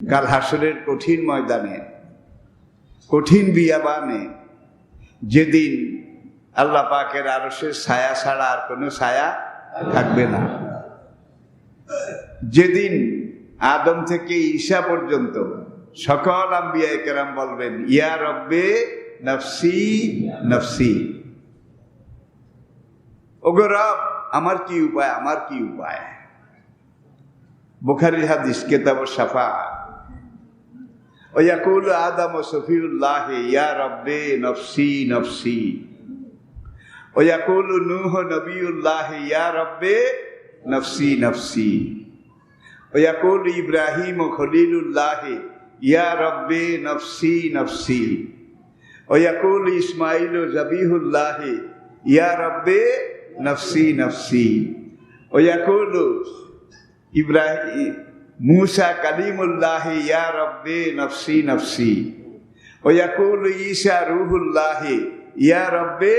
কাল হাসরের কঠিন ময়দানে, কঠিন বিয়াবানে, যেদিন আল্লাহ পাকের আরশের ছায়া ছাড়া আর কোনো ছায়া থাকবে না। যেদিন আদম থেকে ঈশা পর্যন্ত সকল আম্বিয়া কেরাম বলবেন, ইয়া রব্বে নফসি নফসি। ওগো রব, আমার কি উপায়, আমার কি উপায়? বুখারির হাদিস কেতাব সাফা ওয়াকুল আদম সফিউল্লাহ ইয়া রব্বে নফসি নফসি ওয়াকুল নূহ নবিউল্লাহ ইয়া রব্বে নফসি নফসি ওয়াকুল ইব্রাহিম খলিলুল্লাহ ইয়া রব্বে নফসি নফসি ওয়াকুল ইসমাইল জবিহুল্লাহ ইয়া রব্বে নফসি নফসি ওয়াকুল ইব্রাহিম মুসা কালিমুল্লাহ ইয়া রব্বে নফসি নফসি ওয়াকুল ঈসা রুহুল্লাহ ইয়া রব্বে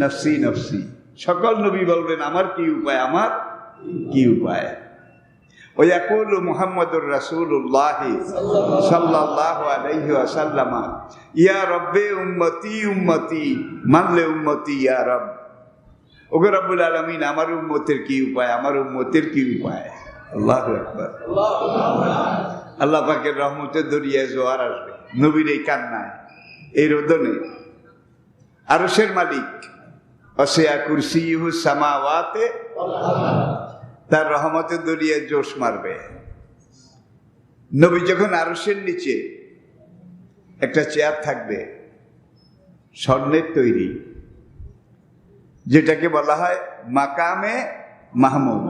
নফসি নফসি সকল নবী বলবেন, আমার কি উপায়? আমার কি উপায়? ওয়াকুল মুহাম্মদুর রাসূলুল্লাহ সাল্লাল্লাহু আলাইহি ওয়াসাল্লাম ইয়া রব্বে উম্মতি উম্মতি মানলে উম্মতি ইয়া রব ওগো রব্বুল আলামিন, আমার উম্মতের কি উপায়? আমার উম্মতের কি উপায়? আল্লাহ একবার আল্লাহ পাকের জোয়ার আসবে। নবীর এই কান্নায়, এই রোদনে। আরসের মালিক, অসেয়া কুরসি সামাওয়াতে, তার রহমতের দরিয়ায় জোশ মারবে। নবী যখন আরসের নিচে একটা চেয়ার থাকবে, স্বর্ণের তৈরি, যেটাকে বলা হয় মাকামে মাহমুদ।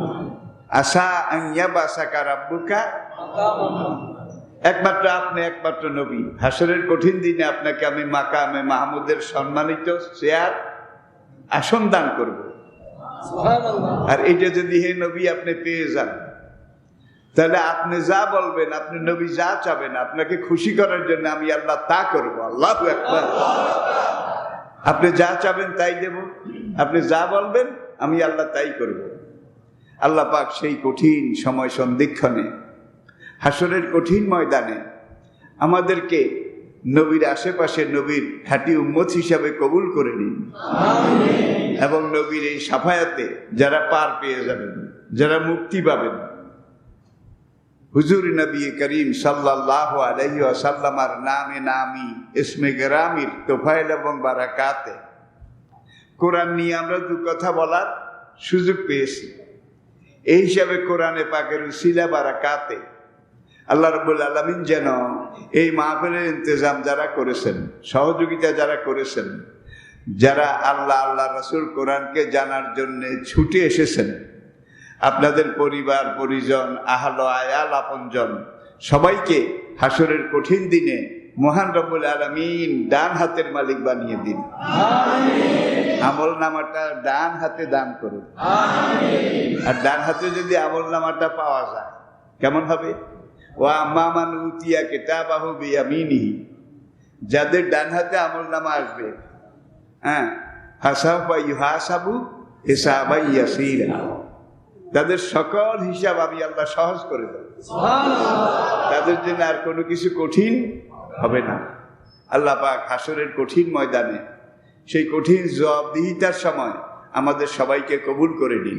আশা আইয়া বাসাকা রাব্বুকা একমাত্র আপনি একমাত্র নবী। হাসরের কঠিন দিনে আপনাকে আমি মাকামে মাহমুদের সম্মানিত চেয়ার আসন দান করব। আর এটা যদি হে নবী আপনি পেয়ে যান তাহলে আপনি যা বলবেন আপনি নবী যা চাবেন আপনাকে খুশি করার জন্য আমি আল্লাহ তা করব। আল্লাহ একবার আপনি যা চাবেন তাই দেব। আপনি যা বলবেন আমি আল্লাহ তাই করব। আল্লাহ পাক সেই কঠিন সময় সন্ধিক্ষণে হাসরের কঠিন ময়দানে আমাদেরকে নবীর আশেপাশে নবীর খাঁটি উম্মত হিসাবে কবুল করে নিন। এবং নবীর এই সাফায়াতে যারা পার পেয়ে যাবেন যারা মুক্তি পাবেন হুজুর নবী করিম সাল্লাহ আলহি আসাল্লামার নামে নামি ইসমে গ্রামির তোফাইল এবং বারাকাতে কোরআন নিয়ে আমরা দু কথা বলার সুযোগ পেয়েছি। এই হিসাবে কোরআনে পাকের উসিলা বারাকাতে আল্লাহ রবুল আলমিন যেন এই মাহফিলের ইন্তজাম যারা করেছেন, সহযোগিতা যারা করেছেন, যারা আল্লাহ আল্লাহ রসুল কোরআনকে জানার জন্য ছুটে এসেছেন, আপনাদের পরিবার, পরিজন, আহল, আয়াল, আপনজন, সবাইকে হাসরের কঠিন দিনে মহান রব্বুল আলমিন ডান হাতের মালিক বানিয়ে দিন। আমল নামাটা ডান হাতে দান করুন। আর ডান হাতে যদি আমল নামাটা পাওয়া যায় কেমন হবে? ও আম্মামান উতিয়া কেতাবাহু বিয়ামিনিহি। যাদের ডান হাতে আমল নামা আসবে হ্যাঁ হাসাফা ইউহাসাবু হিসাবা ইয়াসিরা। তাদের সকল হিসাব আমি আল্লাহ সহজ করে দেব। তাদের জন্য আর কোনো কিছু কঠিন হবে না। আল্লাহ পাক হাসরের কঠিন ময়দানে সেই কঠিন জবাবদিহিতার সময় আমাদের সবাইকে কবুল করে নিন।